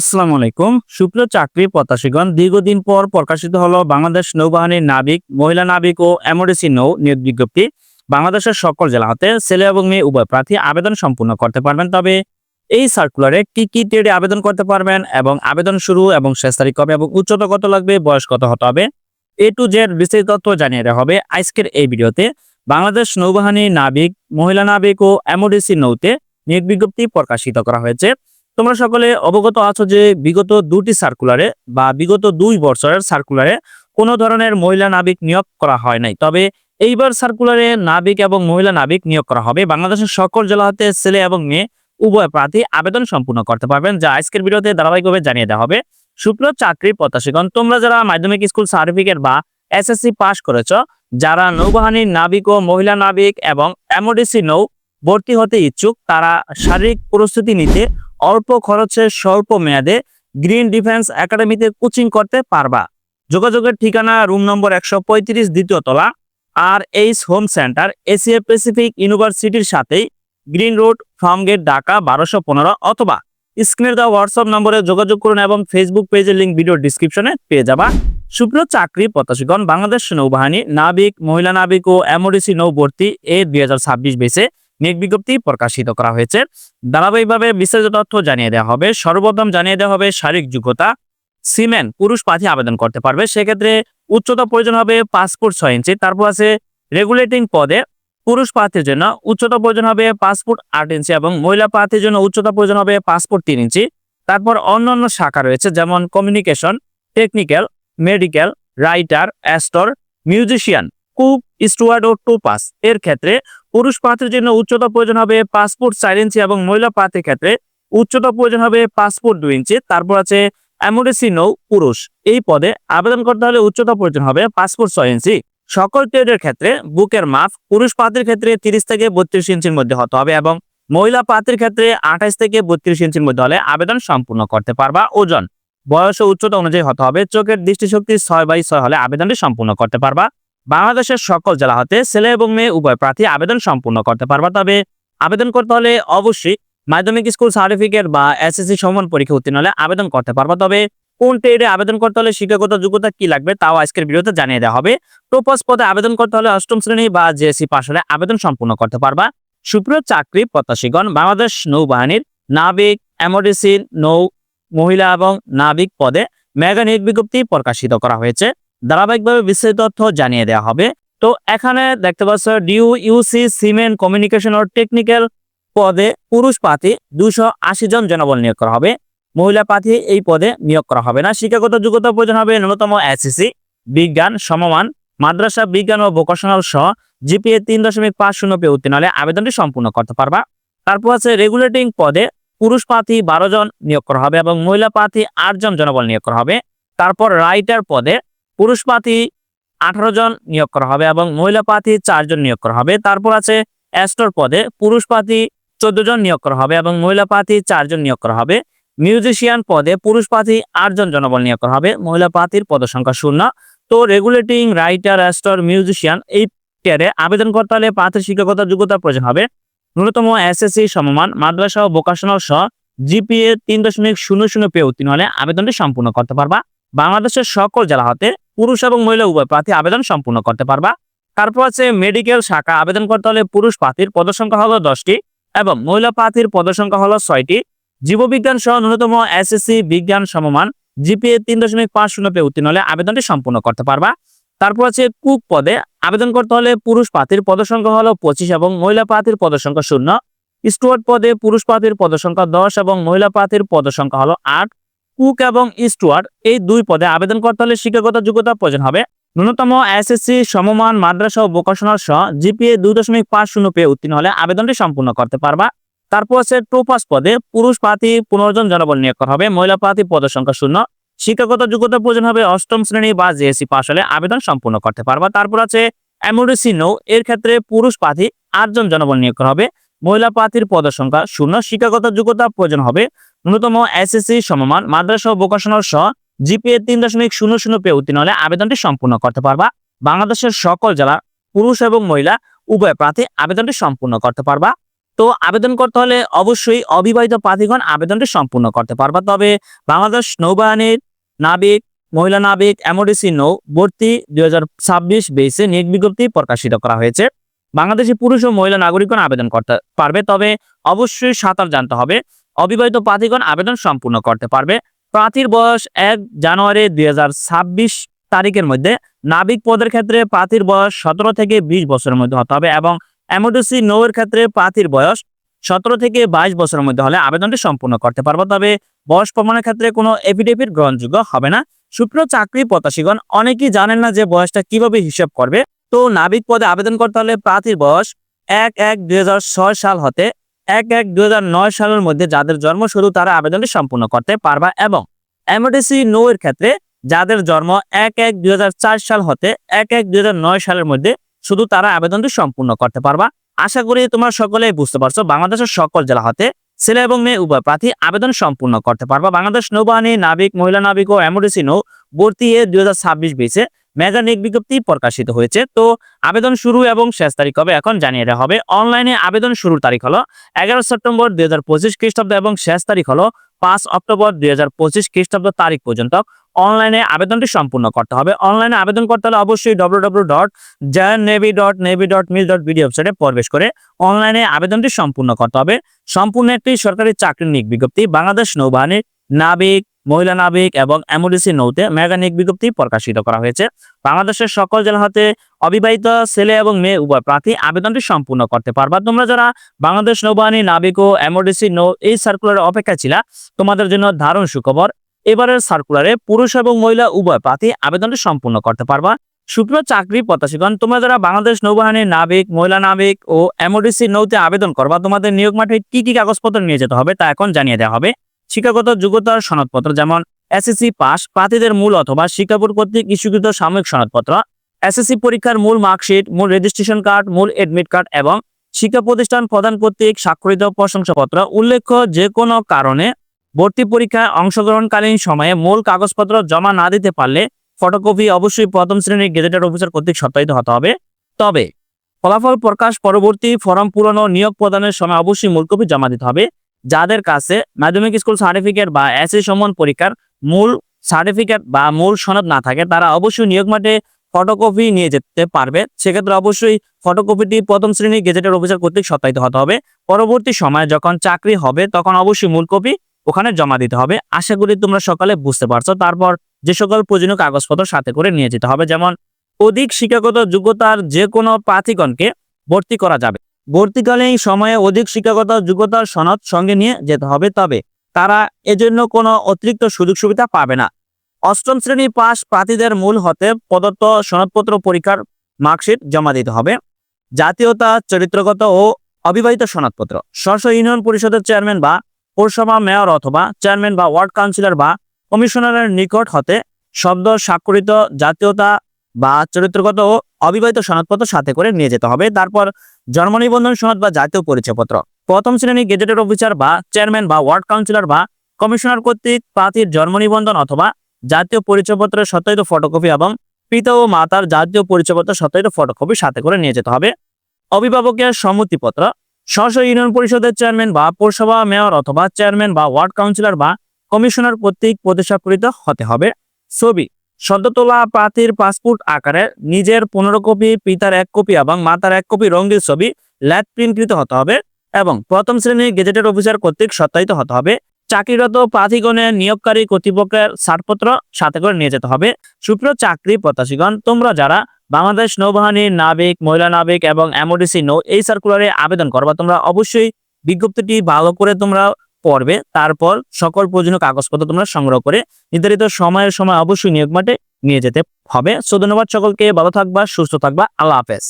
আসসালামু আলাইকুম। সুপ্রিয় চাকরি প্রত্যাশীগণ, দীর্ঘদিন পর প্রকাশিত হলো বাংলাদেশ নৌবাহিনীর নাবিক, মহিলা নাবিক ও এমওডিসি নৌ নিয়োগ বিজ্ঞপ্তি। বাংলাদেশের সকল জেলা হতে ছেলে এবং মেয়ে উভয় প্রার্থী আবেদন সম্পূর্ণ করতে পারবেন। তবে এই সার্কুলারে কি কি ট্রেডে আবেদন করতে পারবেন এবং আবেদন শুরু এবং শেষ তারিখ কবে এবং উচ্চতা কত লাগবে, বয়স কত হতে হবে, এ টু জেড বিস্তারিত তথ্য জানিয়ে দেওয়া হবে আজকের এই ভিডিওতে। বাংলাদেশ নৌবাহিনী নাবিক, মহিলা নাবিক ও এমওডিসি নৌতে নিয়োগ বিজ্ঞপ্তি প্রকাশিত করা হয়েছে। তোমরা সকলে অবগত আছো যে বিগত দুটি সার্কুলারে বা বিগত দুই বছরের সার্কুলারে কোনো ধরনের মহিলা নাবিক নিয়োগ করা হয় নাই। তবে এইবার সার্কুলারে নাবিক এবং মহিলা নাবিক নিয়োগ করা হবে। বাংলাদেশের সকল জেলা হতে ছেলে এবং মেয়ে উভয় প্রার্থী আবেদন সম্পূর্ণ করতে পারবেন, যা আজকের ভিডিওতে ধারাবাহিকভাবে জানিয়ে দেওয়া হবে। শুক্র চাকরি প্রত্যাশীগণ, তোমরা যারা মাধ্যমিক স্কুল সার্টিফিকেট বা এসএসসি পাস করেছ, যারা নৌবাহিনীর নাবিক ও মহিলা নাবিক এবং এমওডিসি নৌ ভর্তি হতে ইচ্ছুক, তারা শারীরিক প্রস্তুতি নিতে অল্প খরচে স্বল্প মেয়াদে গ্রিন ডিফেন্স একাডেমিতে কোচিং করতে পারবা। যোগাযোগের ঠিকানা, রুম নম্বর একশো পঁয়ত্রিশ দ্বিতীয় তলা, R H home centre, Asia Pacific ইউনিভার্সিটির সাথেই Green Road Farm Gate Dhaka বারোশো পনেরো অথবা স্ক্রিনের দেওয়া হোয়াটসঅ্যাপ নম্বরে যোগাযোগ করুন এবং ফেসবুক পেজের লিঙ্ক ভিডিও ডিসক্রিপশনে পেয়ে যাবা। সুপ্রিয় চাকরি প্রত্যাশীগণ, বাংলাদেশ নৌবাহিনী, নাবিক, মহিলা নাবিক ও এমওডিসি নৌ ভর্তি এ দুই হাজার ছাব্বিশ বেসে নিয়োগ বিজ্ঞপ্তি প্রকাশিত করা হয়েছে। ধারাবাহিকভাবে বিস্তারিত তথ্য জানিয়ে দেওয়া হবে। সর্বপ্রথম জানিয়ে দেওয়া হবে শারীরিক যোগ্যতা। সিমেন পুরুষ প্রার্থী আবেদন করতে পারবে। সেক্ষেত্রে উচ্চতা প্রয়োজন হবে পাসপোর্ট ছয় ইঞ্চি। তারপর আছে রেগুলেটিং পদে পুরুষ প্রার্থীর জন্য উচ্চতা প্রয়োজন হবে পাসপোর্ট আট ইঞ্চি এবং মহিলা প্রার্থীর জন্য উচ্চতা প্রয়োজন হবে পাসপোর্ট তিন ইঞ্চি। তারপর অন্যান্য শাখা রয়েছে, যেমন communication technical medical writer store musician cook steward ও টোপাস এর ক্ষেত্রে পুরুষ প্রার্থীর জন্য উচ্চতা প্রয়োজন হবে পাসপোর্ট চার ইঞ্চি এবং মহিলা প্রার্থীর ক্ষেত্রে উচ্চতা প্রয়োজন হবে পাসপোর্ট দুই ইঞ্চি। তারপর আছে অ্যামোডেসি নৌ পুরুষ। এই পদে আবেদন করতে হলে উচ্চতা প্রয়োজন হবে পাসপোর্ট ছয় ইঞ্চি। সকল ট্রেডের ক্ষেত্রে বুকের মাপ পুরুষ প্রার্থীর ক্ষেত্রে তিরিশ থেকে বত্রিশ ইঞ্চির মধ্যে হতে হবে এবং মহিলা প্রার্থীর ক্ষেত্রে আঠাইশ থেকে বত্রিশ ইঞ্চির মধ্যে হলে আবেদন সম্পূর্ণ করতে পারবা ওজন। বয়স উচ্চতা অনুযায়ী হতে হবে। চোখের দৃষ্টিশক্তি ছয় বাই ছয় হলে আবেদনটি সম্পূর্ণ করতে পারবা। বাংলাদেশের সকল জেলা হতে ছেলে এবং মেয়ে উভয় প্রার্থী আবেদন সম্পূর্ণ করতে পারবা। তবে আবেদন করতে হলে অবশ্যই মাধ্যমিক স্কুল সার্টিফিকেট বা এসএসসি সমান পরীক্ষা উত্তীর্ণ হলে আবেদন করতে পারবা। তবে কোন ট্রেডে আবেদন করতে হলে শিক্ষাগত যোগ্যতা কি লাগবে তাও আজকের ভিডিওতে জানিয়ে দেওয়া হবে। টোপাস পদে আবেদন করতে হলে অষ্টম শ্রেণি বা জেএসসি পাশ হলে আবেদন সম্পূর্ণ করতে পারবা। সুপ্রিয় চাকরি প্রত্যাশীগণ, বাংলাদেশ নৌবাহিনীর নাবিক এমওডিসি নৌ মহিলা এবং নাবিক পদে মেগা নিয়োগ বিজ্ঞপ্তি প্রকাশিত করা হয়েছে। ধারাবাহিকভাবে বিস্তারিত তথ্য জানিয়ে দেওয়া হবে। তো এখানে দেখতে পাচ্ছ, ডিউ, ইউসি, সিমেন্ট, কমিউনিকেশন ও টেকনিক্যাল পদে পুরুষ প্রার্থী দুশো জন জনবল নিয়োগ করা হবে। মহিলা প্রার্থী এই পদে নিয়োগ করা হবে না। শিক্ষাগত যোগ্যতা প্রয়োজন হবে ন্যূনতম এসএসসি, বিজ্ঞান, সমমান, মাদ্রাসা বিজ্ঞান ও ভোকেশনাল সহ জিপিএ তিন দশমিক পাঁচ শূন্য পেয়ে উত্তীর্ণ হলে আবেদনটি সম্পূর্ণ করতে পারবা। তারপর আছে রেগুলেটিং পদে পুরুষ প্রার্থী বারো জন নিয়োগ করা হবে এবং মহিলা প্রার্থী আট জন জনবল নিয়োগ করা হবে। তারপর রাইটার পদে পুরুষ প্রার্থী আঠারো জন নিয়োগ করা হবে এবং মহিলা প্রার্থী চারজন নিয়োগ করা হবে। তারপর আছে অ্যাস্টর পদে পুরুষ প্রার্থী চোদ্দ জন নিয়োগ করা হবে এবং মহিলা প্রার্থী চারজন নিয়োগ করা হবে। মিউজিশিয়ান পদে পুরুষ প্রার্থী আটজন জনবল নিয়োগ করা হবে। মহিলা প্রার্থীর পদ সংখ্যা শূন্য। তো রেগুলেটিং রাইটার অ্যাস্টর মিউজিশিয়ান এই টিয়ারে আবেদন করতে হলে প্রার্থীর শিক্ষকতার যোগ্যতা প্রয়োজন হবে। ন্যূনতম এসএসসি সমমান, মাদ্রাসা ও ভোকাশনাল সহ জিপিএ তিন দশমিক শূন্য শূন্য পেয়ে উত্তীর্ণ হলে আবেদনটি সম্পূর্ণ করতে পারবা। বাংলাদেশের সকল জেলা হতে পুরুষ এবং মহিলা উভয় প্রার্থী আবেদন সম্পূর্ণ করতে পারবা। তারপর আছে মেডিকেল শাখা। আবেদন করতে হলে পুরুষ প্রার্থীর পদসংখ্যা হলো দশটি এবং মহিলা প্রার্থীর পদসংখ্যা হলো ছয়টি। জীববিজ্ঞান সহ ন্যূনতম এসএসসি বিজ্ঞান সমমান জিপিএ তিন দশমিক পাঁচ শূন্য পেয়ে উত্তীর্ণ হলে আবেদনটি সম্পূর্ণ করতে পারবা। তারপর আছে কুক পদে। আবেদন করতে হলে পুরুষ প্রার্থীর পদসংখ্যা হলো পঁচিশ এবং মহিলা প্রার্থীর পদসংখ্যা শূন্য। স্টুয়ার্ড পদে পুরুষ প্রার্থীর পদসংখ্যা দশ এবং মহিলা প্রার্থীর পদসংখ্যা হলো আট। কুক এবং স্টুয়ার্ড এই দুই পদে আবেদন করতে হলে শিক্ষাগত যোগ্যতা প্রয়োজন হবে। ন্যূনতম এসএসসি সমমান মাদ্রাসা ও ভোকেশনাল সহ জিপিএ দুই দশমিক পাঁচ শূন্য পেয়ে উত্তীর্ণ হলে আবেদনটি সম্পূর্ণ করতে পারবা। তারপর আছে টোপাস পদে পুরুষ প্রার্থী পনেরো জন জনবল নিয়োগ করা হবে, মহিলা প্রার্থী পদ সংখ্যা শূন্য। শিক্ষাগত যোগ্যতা প্রয়োজন হবে অষ্টম শ্রেণি বা জেএসসি পাশ হলে আবেদন সম্পূর্ণ করতে পারবা। তারপর আছে এমওডিসি নৌ এর ক্ষেত্রে পুরুষ প্রার্থী আটজন জনবল নিয়োগ করা হবে। মহিলা প্রার্থীর পদ সংখ্যা শূন্য, শিক্ষাগত যোগ্যতা প্রয়োজন হবে। ন্যূনতম এসএসসি সমমান, মাদ্রাসা ও ভোকেশনাল সহ জিপিএ তিন দশমিক শূন্য শূন্য পেয়ে উত্তীর্ণ হলে আবেদনটি সম্পূর্ণ করতে পারবা। বাংলাদেশের সকল জেলা পুরুষ এবং মহিলা উভয় প্রার্থী আবেদনটি সম্পূর্ণ করতে পারবা। তো আবেদন করতে হলে অবশ্যই অবিবাহিত প্রার্থীগণ আবেদনটি সম্পূর্ণ করতে পারবা। তবে বাংলাদেশ নৌবাহিনীর নাবিক, মহিলা নাবিক এমওডিসি নৌ ভর্তি দুই হাজার ছাব্বিশ বেসে নিয়োগ বিজ্ঞপ্তি প্রকাশিত করা হয়েছে। বাংলাদেশি পুরুষ ও মহিলা নাগরিকগণ আবেদন করতে পারবে, তবে অবশ্যই সাঁতার জানতে হবে। অবিবাহিত প্রার্থীগণ আবেদন সম্পূর্ণ করতে পারবে। প্রার্থীর বয়স এক জানুয়ারি দুই তারিখের মধ্যে। নাবিক পদের ক্ষেত্রে প্রার্থীর বয়স সতেরো থেকে বিশ বছরের মধ্যে হতে হবে এবং এমওডিসি নৌয়ের ক্ষেত্রে প্রার্থীর বয়স সতেরো থেকে বাইশ বছরের মধ্যে হলে আবেদনটি সম্পূর্ণ করতে পারব, তবে বয়স প্রমাণের ক্ষেত্রে কোনো এফিডেভিট গ্রহণযোগ্য হবে না। সুপ্রিয় চাকরি প্রত্যাশীগণ, অনেকেই জানেন না যে বয়সটা কীভাবে হিসাব করবে। তো নাবিক পদে আবেদন করতে হলে প্রার্থীর বয়স এক এক দুই সাল হতে এক এক দুই সালের মধ্যে যাদের জন্ম শুরু তারা আবেদনটি সম্পূর্ণ করতে পারবা এবং এমওডিসি নৌ এর ক্ষেত্রে যাদের জন্ম এক এক দুই সাল হতে এক এক দুই সালের মধ্যে শুধু তারা আবেদনটি সম্পূর্ণ করতে পারবা। আশা করি তোমরা সকলে বুঝতে পারছ, বাংলাদেশের সকল জেলা হতে ছেলে এবং মেয়ে উভয় প্রার্থী আবেদন সম্পূর্ণ করতে পারবা। বাংলাদেশ নৌবাহিনী, নাবিক, মহিলা নাবিক ও এমওডিসি নৌ ভর্তি এ দুই হাজার ছাব্বিশ বেসে নিয়োগ বিজ্ঞপ্তি প্রকাশিত হয়েছে। তো আবেদন শুরু এবং শেষ তারিখ হবে এখন জানিয়ে দেওয়া হবে। অনলাইনে আবেদন শুরুর তারিখ হলো এগারো সেপ্টেম্বর দুই হাজার পঁচিশ খ্রিস্টাব্দ এবং শেষ তারিখ হলো পাঁচ অক্টোবর দুই হাজার পঁচিশ খ্রিস্টাব্দ তারিখ পর্যন্ত। অনলাইনে আবেদনটি সম্পূর্ণ করতে হবে। অনলাইনে আবেদন করতে হলে অবশ্যই W dot navy dot navy dot mil dot BD ওয়েবসাইটে প্রবেশ করে অনলাইনে আবেদনটি সম্পূর্ণ করতে হবে। সম্পূর্ণ একটি সরকারি চাকরির নিয়োগ বিজ্ঞপ্তি বাংলাদেশ নৌবাহিনীর নাবিক মহিলা নাবিক এবং এমওডিসি নৌতে মেগা নিয়োগ বিজ্ঞপ্তি প্রকাশিত করা হয়েছে। বাংলাদেশের সকল জেলা হতে অবিবাহিত ছেলে এবং মেয়ে উভয় প্রার্থী আবেদনটি সম্পূর্ণ করতে পারবা। তোমরা যারা বাংলাদেশ নৌবাহিনী নাবিক ও এমওডিসি নৌ এই সার্কুলারের অপেক্ষা ছিল, তোমাদের জন্য দারুণ সুখবর। এবারের সার্কুলারে পুরুষ এবং মহিলা উভয় প্রার্থী আবেদনটি সম্পূর্ণ করতে পারবা। সুপ্রিয় চাকরি প্রত্যাশীগণ, তোমরা যারা বাংলাদেশ নৌবাহিনীর নাবিক, মহিলা নাবিক ও এমওডিসি নৌতে আবেদন করবা, তোমাদের নিয়োগ মাঠে কি কি কাগজপত্র নিয়ে যেতে হবে তা এখন জানিয়ে দেওয়া হবে। শিক্ষাগত যোগ্যতার সনদপত্র, যেমন এসএসসি পাস প্রার্থীদের মূল অথবা শিক্ষা বোর্ড কর্তৃক ইস্যুকৃত সাময়িক সনদপত্র এসএসসি পরীক্ষার মূল মার্কশিট, মূল রেজিস্ট্রেশন কার্ড মূল এডমিট কার্ড এবং শিক্ষা প্রতিষ্ঠান প্রদান কর্তৃক স্বাক্ষরিত প্রশংসাপত্র। উল্লেখ্য যে কোনো কারণে ভর্তি পরীক্ষায় অংশগ্রহণকালীন সময়ে মূল কাগজপত্র জমা না দিতে পারলে ফটোকপি অবশ্যই প্রথম শ্রেণির গেজেটেড অফিসার কর্তৃক সত্যায়িত হতে হবে। তবে ফলাফল প্রকাশ পরবর্তী ফর্ম পূরণ ও নিয়োগ প্রদানের সময় অবশ্যই মূল কপি জমা দিতে হবে। যাদের কাছে মাধ্যমিক স্কুল সার্টিফিকেট বা এসএসসি সম্মান পরীক্ষার মূল সার্টিফিকেট বা মূল সনদ না থাকে, তারা অবশ্যই নিয়োগ মাঠে ফটোকপি নিয়ে যেতে পারবে। সেক্ষেত্রে অবশ্যই ফটোকপিটি প্রথম শ্রেণির গেজেটের অফিসার কর্তৃক সত্যায়িত হতে হবে। পরবর্তী সময়ে যখন চাকরি হবে, তখন অবশ্যই মূল কপি ওখানে জমা দিতে হবে। আশা করি তোমরা সকালে বুঝতে পারছ। তারপর যে সকল প্রয়োজনীয় কাগজপত্র সাথে করে নিয়ে যেতে হবে, যেমন অধিক শিক্ষাগত যোগ্যতার যে কোনো প্রার্থীগণকে ভর্তি করা যাবে। ভর্তিকালীন সময়ে অধিক শিক্ষাগত যোগ্যতার সনদ সঙ্গে নিয়ে যেতে হবে, তবে তারা এজন্য কোনো অতিরিক্ত সুযোগ সুবিধা পাবে না। অষ্টম শ্রেণি পাস প্রার্থীদের মূল হতে প্রদত্ত সনদপত্র পরীক্ষার মার্কশিট জমা দিতে হবে। জাতীয়তা, চরিত্রগত ও অবিবাহিত সনদপত্র। স্ব ইউনিয়ন পরিষদের চেয়ারম্যান বা পৌরসভা মেয়র অথবা চেয়ারম্যান বা ওয়ার্ড কাউন্সিলর বা কমিশনারের নিকট হতে শব্দ স্বাক্ষরিত জাতীয়তা বা চরিত্রগত ও অবিবাহিত সনদপত্র সাথে করে নিয়ে যেতে হবে। তারপর জন্ম নিবন্ধন সনদ বা জাতীয় পরিচয়পত্র। প্রথম শ্রেণি গেজেটেড অফিসার বা চেয়ারম্যান বা ওয়ার্ড কাউন্সিলর বা কমিশনার কর্তৃক প্রার্থীর জন্ম নিবন্ধন অথবা জাতীয় পরিচয়পত্রের সত্যায়িত ফটোকপি এবং পিতা ও মাতার জাতীয় পরিচয়পত্র সত্যায়িত ফটোকপি সাথে করে নিয়ে যেতে হবে। অভিভাবকের সম্মতিপত্র। স্ব ইউনিয়ন পরিষদের চেয়ারম্যান বা পৌরসভা মেয়র অথবা চেয়ারম্যান বা ওয়ার্ড কাউন্সিলর বা কমিশনার কর্তৃক প্রতিষ্ঠাকৃত হতে হবে। ছবি। সদ্য তোলা প্রার্থীর পাসপোর্ট আকারে নিজের পনেরো কপি, পিতার এক কপি এবং মাতার এক কপি রঙিন ছবি ল্যাট প্রিন্টকৃত হতে হবে এবং প্রথম শ্রেণির গেজেটেড অফিসার কর্তৃক সত্যায়িত হতে হবে। চাকরিরত প্রার্থীগণের নিয়োগকারী কর্তৃপক্ষের ছাড়পত্র সাথে করে নিয়ে যেতে হবে। সুপ্রিয় চাকরি প্রত্যাশীগণ, তোমরা যারা বাংলাদেশ নৌবাহিনীর নাবিক, মহিলা নাবিক এবং এমওডিসি নৌ এই সার্কুলারে আবেদন করবা, তোমরা অবশ্যই বিজ্ঞপ্তিটি ভালো করে তোমরা পড়বে, তারপর সকল প্রয়োজনীয় কাগজপত্র তোমরা সংগ্রহ করে নির্ধারিত সময়ের সময় অবশ্যই নিয়োগ মাঠে নিয়ে যেতে হবে। সো ধন্যবাদ সকলকে, ভালো থাকবা, সুস্থ থাকবা, আল্লাহ হাফেজ।